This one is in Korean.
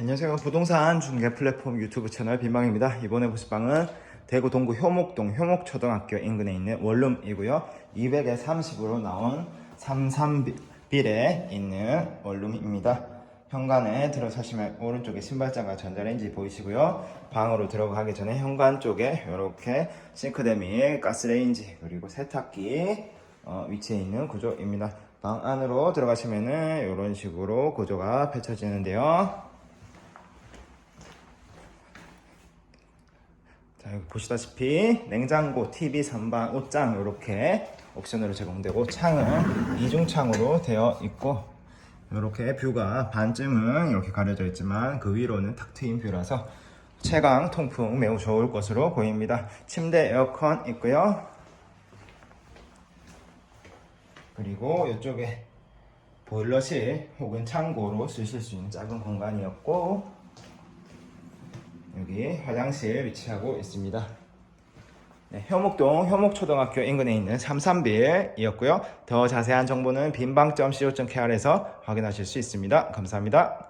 안녕하세요. 부동산 중개 플랫폼 유튜브 채널 빈방입니다. 이번에 보실 방은 대구 동구 효목동 효목초등학교 인근에 있는 원룸이고요. 200에 30으로 나온 33빌에 있는 원룸입니다. 현관에 들어서시면 오른쪽에 신발장과 전자레인지 보이시고요. 방으로 들어가기 전에 현관 쪽에 이렇게 싱크대 및 가스레인지 그리고 세탁기 어, 위치해 있는 구조입니다. 방 안으로 들어가시면은 이런 식으로 구조가 펼쳐지는데요. 자, 여기 보시다시피 냉장고, TV, 선반, 옷장 이렇게 옵션으로 제공되고 창은 이중창으로 되어 있고 이렇게 뷰가 반쯤은 이렇게 가려져 있지만 그 위로는 탁 트인 뷰라서 채광 통풍 매우 좋을 것으로 보입니다. 침대 에어컨 있고요. 그리고 이쪽에 보일러실 혹은 창고로 쓰실 수 있는 작은 공간이었고 여기 화장실 위치하고 있습니다. 네, 효목동 효목초등학교 인근에 있는 33빌이었고요. 더 자세한 정보는 빈방.co.kr에서 확인하실 수 있습니다. 감사합니다.